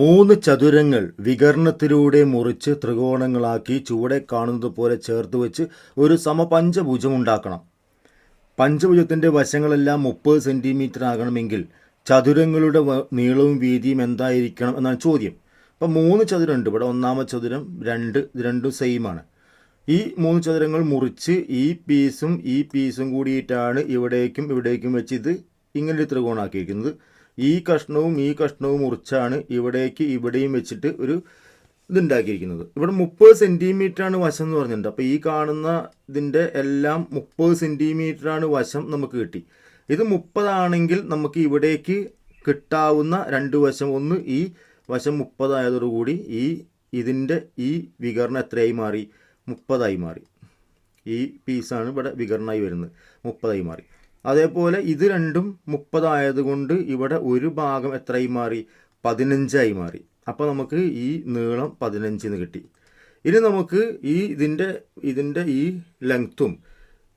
മൂന്ന് ചതുരങ്ങൾ വികരണത്തിലൂടെ മുറിച്ച് ത്രികോണങ്ങളാക്കി ചുവടെ കാണുന്നത് പോലെ ചേർത്ത് വെച്ച് ഒരു സമപഞ്ചഭുജം ഉണ്ടാക്കണം പഞ്ചഭുജത്തിന്റെ വശങ്ങളെല്ലാം മുപ്പത് സെന്റിമീറ്റർ ആകണമെങ്കിൽ ചതുരങ്ങളുടെ നീളവും വീതിയും എന്തായിരിക്കണം എന്നാണ് ചോദ്യം. അപ്പം മൂന്ന് ചതുരമുണ്ട് ഇവിടെ ഒന്നാമത്തെ ചതുരം രണ്ട് രണ്ടും സെയിമാണ് ഈ മൂന്ന് ചതുരങ്ങൾ മുറിച്ച് ഈ പീസും ഈ പീസും കൂടിയിട്ടാണ് ഇവിടേക്കും ഇവിടേക്കും വെച്ച് ഇത് ഇങ്ങനെ ഒരു ത്രികോണാക്കിയിരിക്കുന്നത്. ഈ കഷ്ണവും ഈ കഷ്ണവും മുറിച്ചാണ് ഇവിടേക്ക് ഇവിടെയും വെച്ചിട്ട് ഒരു ഇതുണ്ടാക്കിയിരിക്കുന്നത്. ഇവിടെ മുപ്പത് ആണ് വശം എന്ന് പറഞ്ഞിട്ടുണ്ട്. അപ്പോൾ ഈ കാണുന്ന ഇതിന്റെ എല്ലാം മുപ്പത് ആണ് വശം നമുക്ക് കിട്ടി. ഇത് മുപ്പതാണെങ്കിൽ നമുക്ക് ഇവിടേക്ക് കിട്ടാവുന്ന രണ്ട് വശം. ഒന്ന് ഈ വശം മുപ്പതായതോടുകൂടി ഈ ഇതിന്റെ ഈ വികരണം എത്രയായി മാറി? മുപ്പതായി മാറി. ഈ പീസാണ് ഇവിടെ വികരണമായി വരുന്നത്. മുപ്പതായി മാറി. അതേപോലെ ഇത് രണ്ടും മുപ്പതായതുകൊണ്ട് ഇവിടെ ഒരു ഭാഗം എത്രയായി മാറി? പതിനഞ്ചായി മാറി. അപ്പോൾ നമുക്ക് ഈ നീളം പതിനഞ്ചിന് കിട്ടി. ഇനി നമുക്ക് ഈ ഇതിന്റെ ഇതിന്റെ ഈ ലെങ്ത്തും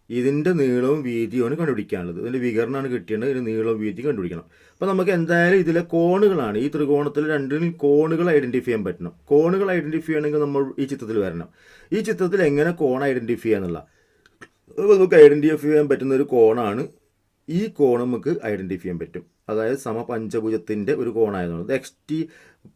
ഇതിന്റെ നീളവും വീതിയുമാണ് കണ്ടുപിടിക്കാനുള്ളത്. ഇതിന്റെ വികരണമാണ് കിട്ടിയത് ഇതിന് നീളവും വീതി കണ്ടുപിടിക്കണം. അപ്പോൾ നമുക്ക് എന്തായാലും ഇതിലെ കോണുകളാണ് ഈ ത്രികോണത്തിൽ രണ്ടിനും കോണുകൾ ഐഡന്റിഫൈ ചെയ്യാൻ പറ്റണം. കോണുകൾ ഐഡന്റിഫൈ ചെയ്യണമെങ്കിൽ നമ്മൾ ഈ ചിത്രത്തിൽ വരണം. ഈ ചിത്രത്തിൽ എങ്ങനെ കോൺ ഐഡന്റിഫൈ ചെയ്യാന്നുള്ള നമുക്ക് ഐഡന്റിഫൈ ചെയ്യാൻ പറ്റുന്ന ഒരു കോണാണ് ഈ കോൺ നമുക്ക് ഐഡന്റിഫൈ ചെയ്യാൻ പറ്റും. അതായത് സമപഞ്ചഭുജത്തിന്റെ ഒരു കോണായതുകൊണ്ട് ഇത് എക്സ് ടി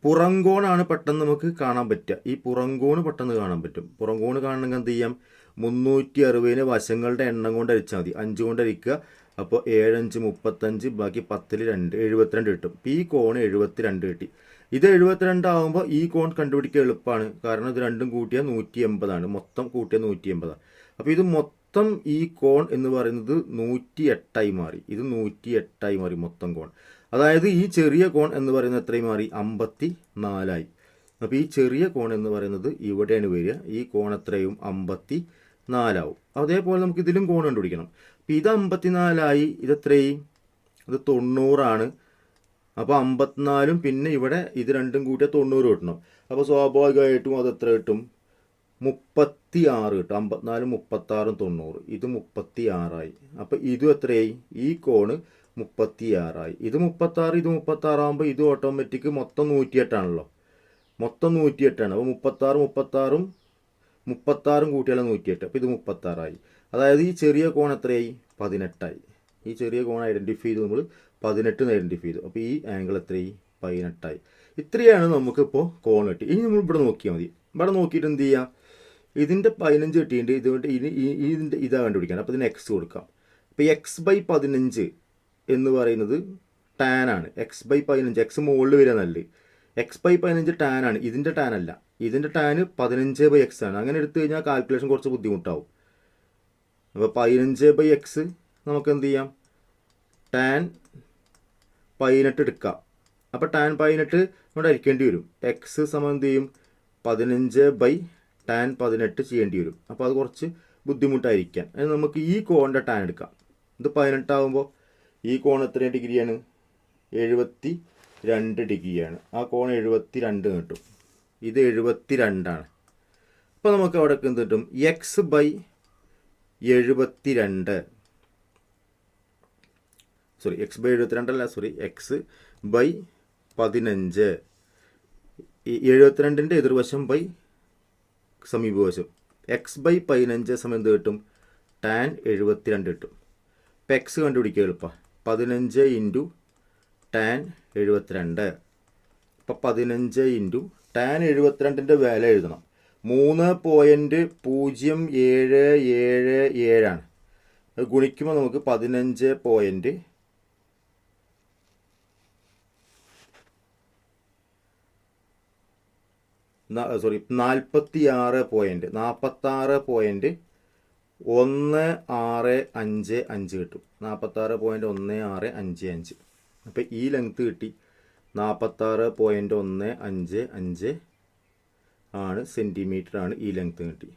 പുറംകോണാണ് പെട്ടെന്ന് നമുക്ക് കാണാൻ പറ്റുക. ഈ പുറംകോണ് പെട്ടെന്ന് കാണാൻ പറ്റും. പുറംകോണ് കാണണമെങ്കിൽ എന്ത് ചെയ്യാം? മുന്നൂറ്റി അറുപതിന് വശങ്ങളുടെ എണ്ണം കൊണ്ട് അരിച്ചാൽ മതി. അഞ്ച് കൊണ്ട് അരിക്കുക അപ്പോൾ ഏഴഞ്ച് മുപ്പത്തഞ്ച് ബാക്കി പത്തിൽ രണ്ട് എഴുപത്തിരണ്ട് കിട്ടും. ഈ കോൺ എഴുപത്തിരണ്ട് കിട്ടി. ഇത് എഴുപത്തിരണ്ട് ആകുമ്പോൾ ഈ കോൺ കണ്ടുപിടിക്കുക എളുപ്പമാണ്. കാരണം ഇത് രണ്ടും കൂട്ടിയാൽ നൂറ്റി എൺപതാണ് മൊത്തം കൂട്ടിയാൽ നൂറ്റി എൺപതാണ് അപ്പോൾ ഇത് മൊത്തം ഈ കോൺ എന്ന് പറയുന്നത് നൂറ്റി എട്ടായി മാറി. ഇത് നൂറ്റി എട്ടായി മാറി മൊത്തം കോൺ. അതായത് ഈ ചെറിയ കോൺ എന്ന് പറയുന്നത് എത്രയും മാറി? അമ്പത്തി നാലായി അപ്പോൾ ഈ ചെറിയ കോൺ എന്ന് പറയുന്നത് ഇവിടെയാണ് വരിക. ഈ കോൺ എത്രയും അമ്പത്തി നാലാവും അതേപോലെ നമുക്ക് ഇതിലും കോൺ കണ്ടുപിടിക്കണം. അപ്പോൾ ഇത് അമ്പത്തിനാലായി ഇതെത്രയും ഇത് തൊണ്ണൂറാണ്. അപ്പോൾ അമ്പത്തിനാലും പിന്നെ ഇവിടെ ഇത് രണ്ടും കൂട്ടിയാൽ തൊണ്ണൂറ് കിട്ടണം. അപ്പോൾ സ്വാഭാവികമായിട്ടും അത് എത്ര കിട്ടും? മുപ്പത്തി ആറ് കിട്ടും. അമ്പത്തിനാലും മുപ്പത്താറും തൊണ്ണൂറ്. ഇത് മുപ്പത്തി ആറായി അപ്പോൾ ഇതും എത്രയായി? ഈ കോണ് മുപ്പത്തി ആറായി ഇത് മുപ്പത്താറ് ഇത് മുപ്പത്താറാകുമ്പോൾ ഇത് ഓട്ടോമാറ്റിക് മൊത്തം നൂറ്റിയെട്ടാണല്ലോ. മൊത്തം നൂറ്റിയെട്ടാണ്. അപ്പോൾ മുപ്പത്താറ് മുപ്പത്താറും മുപ്പത്താറും കൂട്ടിയാലും നൂറ്റിയെട്ട്. അപ്പോൾ ഇത് മുപ്പത്താറായി. അതായത് ഈ ചെറിയ കോൺ എത്രയായി? പതിനെട്ടായി. ഈ ചെറിയ കോൺ ഐഡന്റിഫൈ ചെയ്ത് നമ്മൾ പതിനെട്ട് ഐഡന്റിഫൈ ചെയ്തു. അപ്പോൾ ഈ ആംഗിൾ എത്രയായി? പതിനെട്ടായി. ഇത്രയാണ് നമുക്കിപ്പോൾ കോൺ കിട്ടി. ഇനി നമ്മൾ ഇവിടെ നോക്കിയാൽ മതി. ഇവിടെ നോക്കിയിട്ട് എന്ത് ചെയ്യാം? ഇതിന്റെ പതിനഞ്ച് കിട്ടിയിട്ട് ഇതുകൊണ്ട് ഇനി ഇതിന്റെ ഇതാ കണ്ടുപിടിക്കാൻ അപ്പോൾ ഇതിന് എക്സ് കൊടുക്കാം. അപ്പോൾ എക്സ് ബൈ പതിനഞ്ച് എന്ന് പറയുന്നത് ടാൻ ആണ്. എക്സ് ബൈ പതിനഞ്ച്. എക്സ് മുകളിൽ വരിക നല്ലത് എക്സ് ബൈ പതിനഞ്ച് ടാൻ ആണ്. ഇതിന്റെ ടാൻ അല്ല. ഇതിന്റെ ടാന് പതിനഞ്ച് ബൈ എക്സ് ആണ്. അങ്ങനെ എടുത്തു കഴിഞ്ഞാൽ കാൽക്കുലേഷൻ കുറച്ച് ബുദ്ധിമുട്ടാവും. അപ്പോൾ പതിനഞ്ച് ബൈ എക്സ് നമുക്ക് എന്ത് ചെയ്യാം? ടാൻ പതിനെട്ട് എടുക്കാം. അപ്പോൾ ടാൻ പതിനെട്ട് ഇവിടെ അരിക്കേണ്ടി വരും. എക്സ് സമം എന്ത് ചെയ്യും? പതിനഞ്ച് ബൈ ടാൻ പതിനെട്ട് ചെയ്യേണ്ടി വരും. അപ്പോൾ അത് കുറച്ച് ബുദ്ധിമുട്ടായിരിക്കാം. അത് നമുക്ക് ഈ കോണിന്റെ ടാൻ എടുക്കാം. ഇത് പതിനെട്ടാകുമ്പോൾ ഈ കോൺ എത്ര ഡിഗ്രിയാണ്? എഴുപത്തി രണ്ട് ഡിഗ്രിയാണ്. ആ കോൺ എഴുപത്തി രണ്ട് കിട്ടും. ഇത് എഴുപത്തി രണ്ടാണ് അപ്പോൾ നമുക്ക് അവിടെ എന്ത് കിട്ടും? എക്സ് ബൈ എഴുപത്തി രണ്ട് സോറി എക്സ് ബൈ എഴുപത്തിരണ്ടല്ല സോറി എക്സ് ബൈ പതിനഞ്ച്. എഴുപത്തിരണ്ടിന്റെ എതിർവശം ബൈ സമീപവശം. എക്സ് ബൈ പതിനഞ്ച് സമയം എന്ത് കിട്ടും ടാൻ എഴുപത്തിരണ്ട് കിട്ടും ഇപ്പം എക്സ് കണ്ടുപിടിക്കുക എളുപ്പം. പതിനഞ്ച് ഇന്റു ടാൻ എഴുപത്തിരണ്ട്. ഇപ്പം പതിനഞ്ച് ഇന്റു ടാൻ എഴുപത്തിരണ്ടിന്റെ വില എഴുതണം. മൂന്ന് പോയിന്റ് പൂജ്യം ഏഴ് ഏഴ് ഏഴാണ്. ഗുണിക്കുമ്പോൾ നമുക്ക് പതിനഞ്ച് പോയിന്റ് സോറി നാൽപ്പത്തി ആറ് പോയിന്റ് നാൽപ്പത്താറ് പോയിന്റ് ഒന്ന് ആറ് അഞ്ച് അഞ്ച് കിട്ടും. നാൽപ്പത്താറ് പോയിന്റ് ഒന്ന് ആറ് അഞ്ച് അഞ്ച്. അപ്പോൾ ഈ ലെങ്ത്ത് കിട്ടി. നാൽപ്പത്താറ് പോയിന്റ് ഒന്ന് അഞ്ച് അഞ്ച് ആണ് സെന്റിമീറ്റർ ആണ് ഈ ലെങ്ത്ത് കിട്ടി.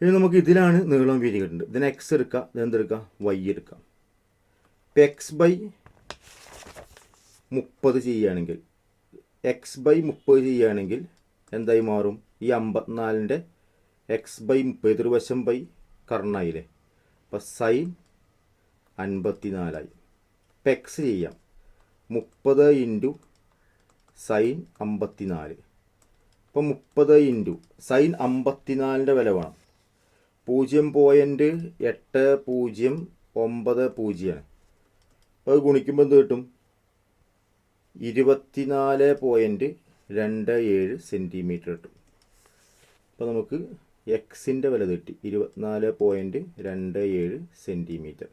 ഇനി നമുക്ക് ഇതിലാണ് നീളം വീതി കിട്ടുന്നത് ഇതിന് എക്സ് എടുക്കാം ഇതെന്തെടുക്കാം വൈ എടുക്കാം? എക്സ് ബൈ മുപ്പത് ചെയ്യുകയാണെങ്കിൽ എക്സ് ബൈ മുപ്പത് ചെയ്യുകയാണെങ്കിൽ എന്തായി മാറും? ഈ അമ്പത്തിനാലിന്റെ എക്സ് ബൈ മുപ്പത് എതിർവശം ബൈ കർണായില്ലേ അപ്പം സൈൻ അൻപത്തി നാലായി ഇപ്പം എക്സ് ചെയ്യാം. മുപ്പത് ഇന്റു സൈൻ അമ്പത്തിനാല്. ഇപ്പം മുപ്പത് ഇന്റു സൈൻ അമ്പത്തിനാലിന്റെ വില വേണം. പൂജ്യം പോയിന്റ് എട്ട് പൂജ്യം ഒമ്പത് പൂജ്യമാണ്. അത് ഗുണിക്കുമ്പോൾ എന്ത് കിട്ടും? ഇരുപത്തിനാല് പോയിന്റ് രണ്ട് ഏഴ് സെന്റിമീറ്റർ കിട്ടും അപ്പോൾ നമുക്ക് എക്സിന്റെ വില കിട്ടി. ഇരുപത്തിനാല് പോയിന്റ് രണ്ട് ഏഴ് സെന്റിമീറ്റർ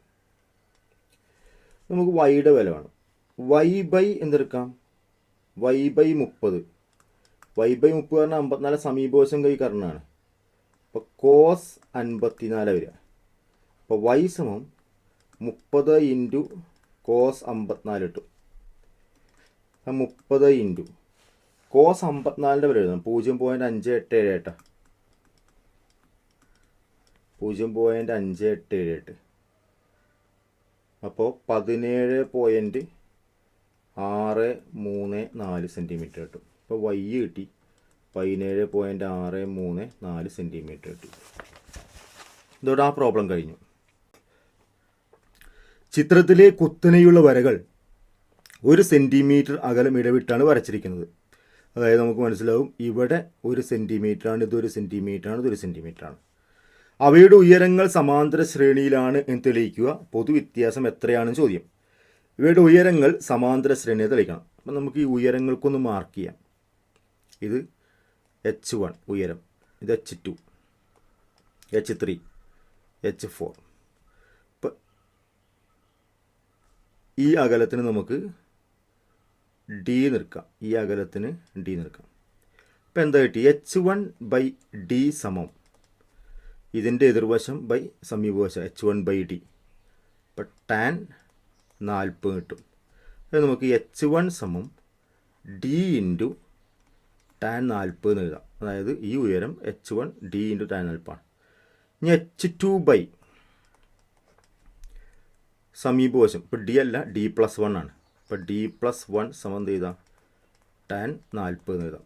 നമുക്ക് വൈയുടെ വില വേണം. വൈ ബൈ എന്തെടുക്കാം? വൈ ബൈ മുപ്പത്. വൈ ബൈ മുപ്പത് പറഞ്ഞാൽ അമ്പത്തിനാല് സമീപവശം കൈ കറണാണ് അപ്പോൾ കോസ് അൻപത്തിനാല് വരിക. അപ്പോൾ വൈ സമം മുപ്പത് ഇന്റു കോസ് അമ്പത്തിനാല് കിട്ടും മുപ്പത് ഇന്റു. കോസ് അമ്പത്തിനാലിന്റെ വില എഴുതണം പൂജ്യം പോയിന്റ് അഞ്ച് എട്ട് ഏഴ് എട്ട് പൂജ്യം പോയിന്റ് അഞ്ച് എട്ട് ഏഴ് എട്ട് അപ്പോൾ പതിനേഴ് പോയിന്റ് ആറ് മൂന്ന് നാല് സെന്റിമീറ്റർ കിട്ടും അപ്പോൾ വൈ കിട്ടി. പതിനേഴ് പോയിന്റ് ആറ് മൂന്ന് നാല് സെന്റിമീറ്റർ കിട്ടി ഇതോടെ ആ പ്രോബ്ലം കഴിഞ്ഞു. ചിത്രത്തിലെ കുത്തനെയുള്ള വരകൾ ഒരു സെന്റിമീറ്റർ അകലം ഇടവിട്ടാണ് വരച്ചിരിക്കുന്നത്. അതായത് നമുക്ക് മനസ്സിലാവും ഇവിടെ ഒരു സെന്റിമീറ്ററാണ് ഇതൊരു സെന്റിമീറ്ററാണ് ഇതൊരു സെന്റിമീറ്ററാണ് അവയുടെ ഉയരങ്ങൾ സമാന്തര ശ്രേണിയിലാണ് എന്ന് തെളിയിക്കുക. പൊതുവ്യത്യാസം എത്രയാണെന്ന് ചോദ്യം. ഇവയുടെ ഉയരങ്ങൾ സമാന്തര ശ്രേണിയെ തെളിയിക്കണം. അപ്പം നമുക്ക് ഈ ഉയരങ്ങൾക്കൊന്ന് മാർക്ക് ചെയ്യാം. ഇത് എച്ച് വൺ ഉയരം ഇത് H two H three H four ഇപ്പം ഈ അകലത്തിന് നമുക്ക് ഡി നിൽക്കാം ഈ അകലത്തിന് ഡി നിൽക്കാം ഇപ്പം എന്താ കിട്ടി? എച്ച് വൺ ബൈ ഡി സമം. ഇതിന്റെ എതിർവശം ബൈ സമീപവശം എച്ച് വൺ ബൈ ഡി ഇപ്പം ടാൻ നാൽപ്പത് കിട്ടും. അത് നമുക്ക് എച്ച് വൺ സമം ഡി ഇന്റു ടാൻ നാൽപ്പത് എന്ന് എഴുതാം. അതായത് ഈ ഉയരം H one D into tan നാൽപ്പാണ്. ഇനി എച്ച് ടു ബൈ സമീപവശം. ഇപ്പോൾ ഡി അല്ല ഡി പ്ലസ് വൺ ആണ്. ഇപ്പോൾ ഡി പ്ലസ് വൺ സമം എന്ത് ചെയ്താൽ ടാൻ നാൽപ്പത് എന്ന് എഴുതാം.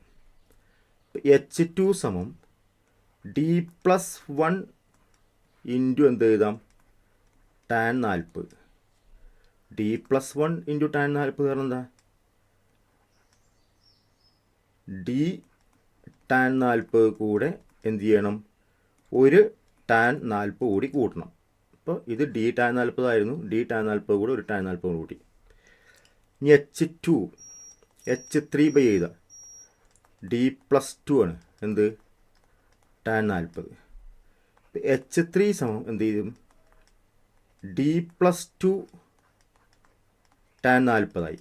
എച്ച് ടു സമം ഡി പ്ലസ് വൺ ഇന്റു എന്ത് എഴുതാം? ടാൻ നാൽപ്പത് D plus one into tan നാൽപ്പത് കാരണം എന്താ? ഡി ടാൻ നാൽപ്പത് കൂടെ എന്ത് ചെയ്യണം? ഒരു ടാൻ നാൽപ്പത് കൂടി കൂട്ടണം. അപ്പോൾ ഇത് ഡി ടാൻ നാൽപ്പതായിരുന്നു ഡി ടാൻ നാൽപ്പത് കൂടെ ഒരു ടാൻ നാൽപ്പത് കൂടി ഇനി H two H three by എഴുതാം ഡി പ്ലസ് ടു ആണ്. എന്ത്? ടാൻ നാൽപ്പത് എച്ച് ത്രീ സമം എന്ത് ചെയ്യും? ഡി പ്ലസ് ടു ടാൻ നാൽപ്പതായി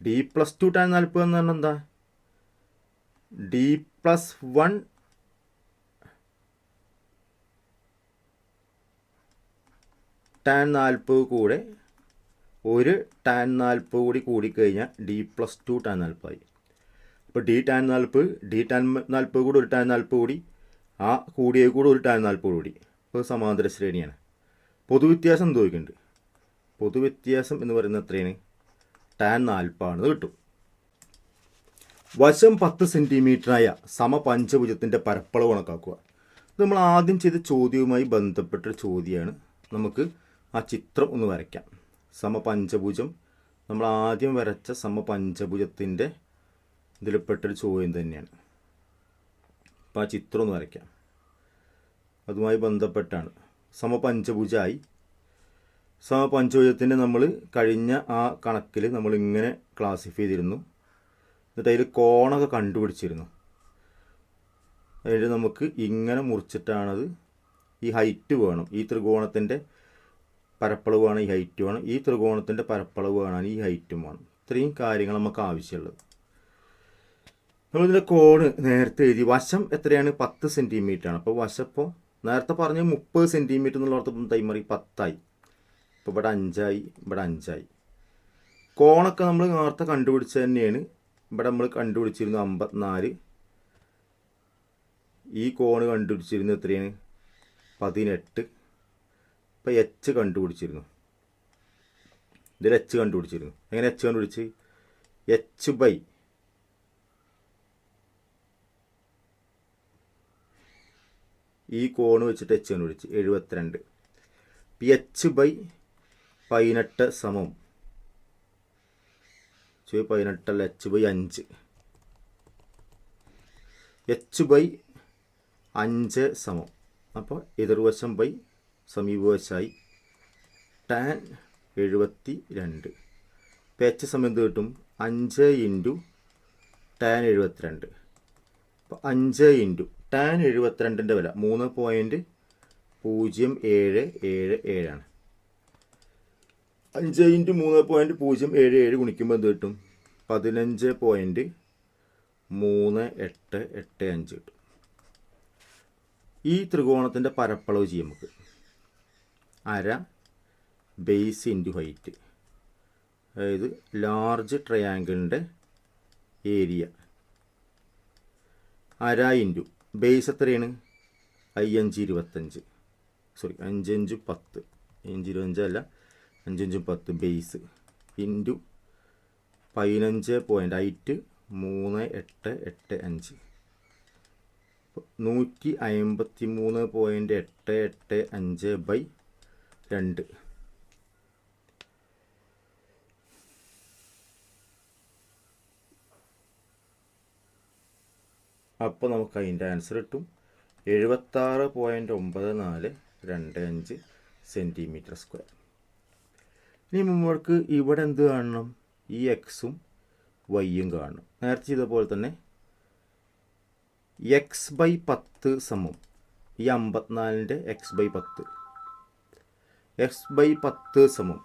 ഡി പ്ലസ് ടു ടാൻ നാൽപ്പത് എന്ന് പറഞ്ഞാൽ എന്താ? ഡി പ്ലസ് വൺ ടാൻ നാൽപ്പത് കൂടെ ഒരു ടാൻ നാൽപ്പത് കൂടി കൂടിക്കഴിഞ്ഞാൽ ഡി പ്ലസ് ടു ടാൻ നാൽപ്പതായി അപ്പോൾ ഡി ടാൻ നാൽപ്പത് ഡി ടാൻ നാൽപ്പത് കൂടി ഒരു ടാൻ നാൽപ്പത് കൂടി ആ കൂടിയ കൂടി ഒരു ടാൻ നാൽപ്പത് കൂടി. അപ്പോൾ സമാന്തര ശ്രേണിയാണ്. പൊതുവ്യത്യാസം എന്തോക്കുന്നുണ്ട് പൊതുവ്യത്യാസം എന്ന് പറയുന്നത് എത്രയാണ്? ടാൻ നാൽപ്പാണെന്ന് കിട്ടും. വശം പത്ത് സെന്റിമീറ്ററായ സമപഞ്ചഭുജത്തിന്റെ പരപ്പളവ് കണക്കാക്കുക. ഇത് നമ്മൾ ആദ്യം ചെയ്ത ചോദ്യവുമായി ബന്ധപ്പെട്ട ചോദ്യമാണ്. നമുക്ക് ആ ചിത്രം ഒന്ന് വരയ്ക്കാം. സമപഞ്ചഭുജം. നമ്മൾ ആദ്യം വരച്ച സമപഞ്ചഭുജത്തിന്റെ ഇതിൽപ്പെട്ടൊരു ചോദ്യം തന്നെയാണ്. അപ്പം ആ ചിത്രം ഒന്ന് വരയ്ക്കാം. അതുമായി ബന്ധപ്പെട്ടാണ്. സമപഞ്ചഭുജമായി സമപഞ്ചഭുജത്തിന്റെ നമ്മൾ കഴിഞ്ഞ ആ കണക്കിൽ നമ്മൾ ഇങ്ങനെ ക്ലാസിഫൈ ചെയ്തിരുന്നു. എന്നിട്ട് അതിൽ കോണൊക്കെ കണ്ടുപിടിച്ചിരുന്നു. അതിൽ നമുക്ക് ഇങ്ങനെ മുറിച്ചിട്ടാണത് ഈ ഹൈറ്റ് വേണം. ഈ ത്രികോണത്തിന്റെ പരപ്പളവ് വേണം ഈ ഹൈറ്റ് വേണം. ഈ ത്രികോണത്തിന്റെ പരപ്പളവ് വേണം ഈ ഹൈറ്റും വേണം. ഇത്രയും കാര്യങ്ങൾ നമുക്ക് ആവശ്യമുള്ളത്. നമ്മളിതിന്റെ കോണ് നേരത്തെ എഴുതി. വശം എത്രയാണ്? പത്ത് സെന്റിമീറ്റർ ആണ്. അപ്പോൾ വശപ്പോൾ നേരത്തെ പറഞ്ഞ മുപ്പത് സെന്റിമീറ്റർ എന്നുള്ളടത്ത് തൈമറി പത്തായി. ഇപ്പോൾ ഇവിടെ അഞ്ചായി ഇവിടെ അഞ്ചായി. കോണൊക്കെ നമ്മൾ നേരത്തെ കണ്ടുപിടിച്ചത് തന്നെയാണ്. ഇവിടെ നമ്മൾ കണ്ടുപിടിച്ചിരുന്നു അമ്പത്തിനാല്. ഈ കോണ് കണ്ടുപിടിച്ചിരുന്നത് എത്രയാണ്? പതിനെട്ട്. ഇപ്പോൾ എച്ച് കണ്ടുപിടിച്ചിരുന്നു. ഇതിൽ എച്ച് കണ്ടുപിടിച്ചിരുന്നു. എങ്ങനെ എച്ച് കണ്ടുപിടിച്ച്? എച്ച് ബൈ ഈ കോണ് വെച്ചിട്ട് എച്ച് കണ്ടുപിടിച്ച്. എഴുപത്തിരണ്ട്. പി എച്ച് ബൈ പതിനെട്ട് സമം. ബൈ പതിനെട്ടല്ല എച്ച് ബൈ അഞ്ച്. എച്ച് ബൈ അഞ്ച് സമം. അപ്പോൾ എതിർവശം ബൈ സമീപവശായി ടാൻ എഴുപത്തി രണ്ട് പേച്ച സമയം എന്ത് കിട്ടും അഞ്ച് ഇന്റു ടാൻ എഴുപത്തിരണ്ട്. അപ്പോൾ അഞ്ച് ഇന്റു ടാൻ എഴുപത്തിരണ്ടിന്റെ വില മൂന്ന് പോയിന്റ് പൂജ്യം ഏഴ് ഏഴ് ഏഴാണ് അഞ്ച് ഇന്റു മൂന്ന് പോയിന്റ് പൂജ്യം ഏഴ് ഏഴ് ഗുണിക്കുമ്പോൾ എന്ത് കിട്ടും? പതിനഞ്ച് പോയിന്റ് മൂന്ന് എട്ട് എട്ട് അഞ്ച് കിട്ടും. ഈ ത്രികോണത്തിന്റെ പരപ്പളവ് ചെയ്യും നമുക്ക്. അര ബേസ് ഇന്റു ഹൈറ്റ് അതായത് ലാർജ് ട്രയാങ്കിളിന്റെ ഏരിയ അര ഇന്റു ബേസ് എത്രയാണ്? അയ്യഞ്ച് ഇരുപത്തഞ്ച്. സോറി അഞ്ചഞ്ച് പത്ത്. അഞ്ച് ഇരുപത്തഞ്ചല്ല അഞ്ചഞ്ചും പത്ത് ബേസ് ഇന്റു പതിനഞ്ച് പോയിന്റ് ഹൈറ്റ് മൂന്ന് എട്ട് എട്ട് അഞ്ച്. നൂറ്റി അമ്പത്തി മൂന്ന് പോയിന്റ് എട്ട് എട്ട് അഞ്ച് ബൈ രണ്ട്. അപ്പോൾ നമുക്ക് അതിന്റെ ആൻസർ കിട്ടും. എഴുപത്താറ് പോയിന്റ് ഒമ്പത് നാല് രണ്ട് അഞ്ച് സെന്റിമീറ്റർ സ്ക്വയർ ഇനി നമ്മൾക്ക് ഇവിടെ എന്ത് കാണണം? ഈ എക്സും വൈയും കാണണം. നേരത്തെ ചെയ്ത പോലെ തന്നെ എക്സ് ബൈ പത്ത് സമം. ഈ അമ്പത്തിനാലിന്റെ എക്സ് ബൈ പത്ത്. എക്സ് ബൈ പത്ത് സമം.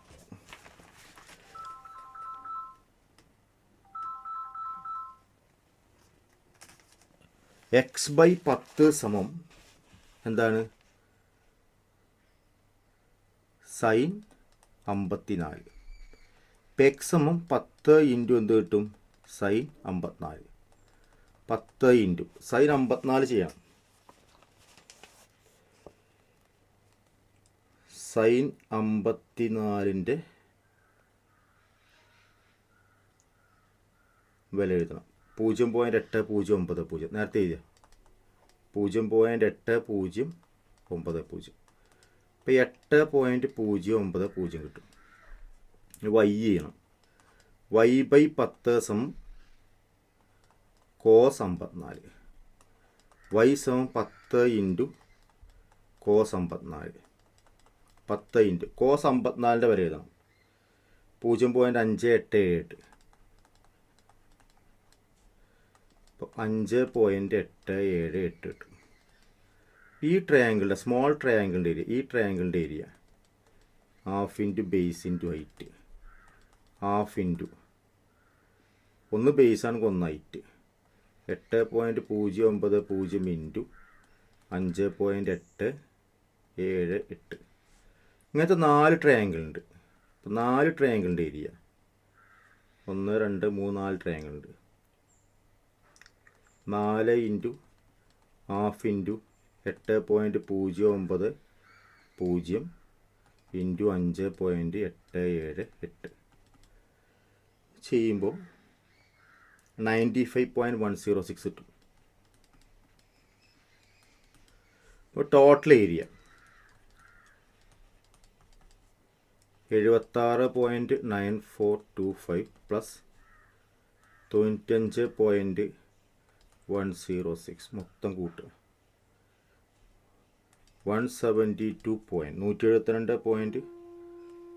എക്സ് ബൈ പത്ത് സമം എന്താണ്? സൈൻ അമ്പത്തിനാല്. ഇപ്പം എക്സ് സമം പത്ത് ഇന്റു എന്ത് കിട്ടും? സൈൻ അമ്പത്തിനാല്. പത്ത് ഇന്റു. സൈൻ അമ്പത്തിനാല് ചെയ്യാം. സൈൻ അമ്പത്തിനാലിന്റെ വില എഴുതണം. പൂജ്യം പോയിന്റ് എട്ട് പൂജ്യം ഒമ്പത് പൂജ്യം. നേരത്തെ എഴുതിയ? പൂജ്യം പോയിന്റ് എട്ട് പൂജ്യം ഒമ്പത് പൂജ്യം. ഇപ്പോൾ എട്ട് പോയിന്റ് പൂജ്യം ഒമ്പത് പൂജ്യം കിട്ടും. വൈ ചെയ്യണം. വൈ ബൈ പത്ത് സം കോസ് അമ്പത്തിനാല്. വൈ സമം പത്ത് ഇന്റു കോസ് അമ്പത്തിനാല്. പത്ത് ഇന്റു. കോസ് അമ്പത്തിനാലിന്റെ വരെ എഴുതണം. പൂജ്യം പോയിന്റ് അഞ്ച് എട്ട് എട്ട്. അപ്പോൾ അഞ്ച് പോയിന്റ് എട്ട് ഏഴ് എട്ട് കിട്ടും. ഈ ട്രയാങ്കിളിന്റെ സ്മോൾ ട്രയാങ്കിളിന്റെ ഏരിയ ഈ ട്രയാങ്കിളിന്റെ area half into base into height half into ഒന്ന് ബേസാണെങ്കിൽ ഒന്ന് ഹൈറ്റ് എട്ട് പോയിന്റ് പൂജ്യം ഒമ്പത് പൂജ്യം ഇന്റു അഞ്ച് പോയിന്റ് എട്ട് ഏഴ് എട്ട്. ഇങ്ങനത്തെ നാല് ട്രയാങ്കിൾ ഉണ്ട്. അപ്പോൾ നാല് ട്രയാങ്കിളിന്റെ ഏരിയ ഒന്ന് രണ്ട് മൂന്ന് നാല് ട്രയാങ്കിൾ ഉണ്ട്. നാല് ഇന്റു ഹാഫ് ഇന്റു എട്ട് പോയിന്റ് പൂജ്യം ഒമ്പത് പൂജ്യം ഇന്റു അഞ്ച് പോയിന്റ് എട്ട് ഏഴ് എട്ട്. ചെയ്യുമ്പോൾ ninety five point one zero six കിട്ടും ഇപ്പോൾ ടോട്ടൽ ഏരിയ എഴുപത്താറ് point nine four two five plus തൊണ്ണൂറ്റഞ്ച് പോയിന്റ് വൺ സീറോ സിക്സ് മൊത്തം കൂട്ടുക. വൺ സെവന്റി ടു പോയിന്റ് നൂറ്റി എഴുപത്തിരണ്ട് പോയിന്റ്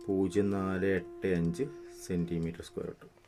പൂജ്യം നാല് എട്ട് അഞ്ച് സെന്റിമീറ്റർ സ്ക്വയർ കിട്ടും